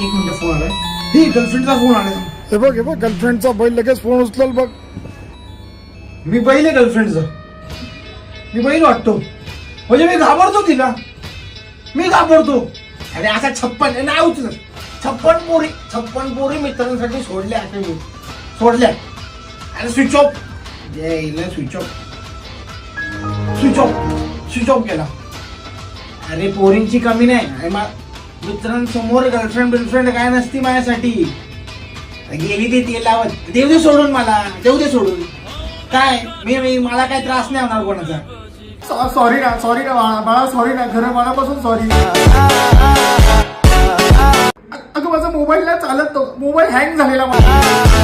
एक minute phone आलाय. हे गर्लफ्रेंडचा फोन आलाय. हे बघ हे बघ गर्लफ्रेंडचा बैल लगेच फोन उचलल बघ. मी बैल आहे गर्लफ्रेंडचा मी बैल वाटतो. म्हणजे मी घाबरतो तिला. मी घाबरतो. अरे असा छप्पन नाही उचलत छप्पन पोरी छप्पन पोरी मित्रांसाठी सोडल्या आता मी. सोडल्या. अरे स्विच ऑफ येईल switch off switch off switch off केला. अरे पोरींची कमी नाही. अरे मा- मित्रांसमोर गर्लफ्रेंड बिलफ्रेंड काय नसती माझ्यासाठी. गेली ते ते लावत देऊ दे सोडून मला. देऊ दे सोडून. काय? मी मी मला काय त्रास नाही होणार कोणाचा. सॉरी ना सॉरी ना बाळा सॉरी ना खरं मनापासून सॉरी अगं माझा मोबाईल चालत तो. मोबाईल हँग झालेला माझा.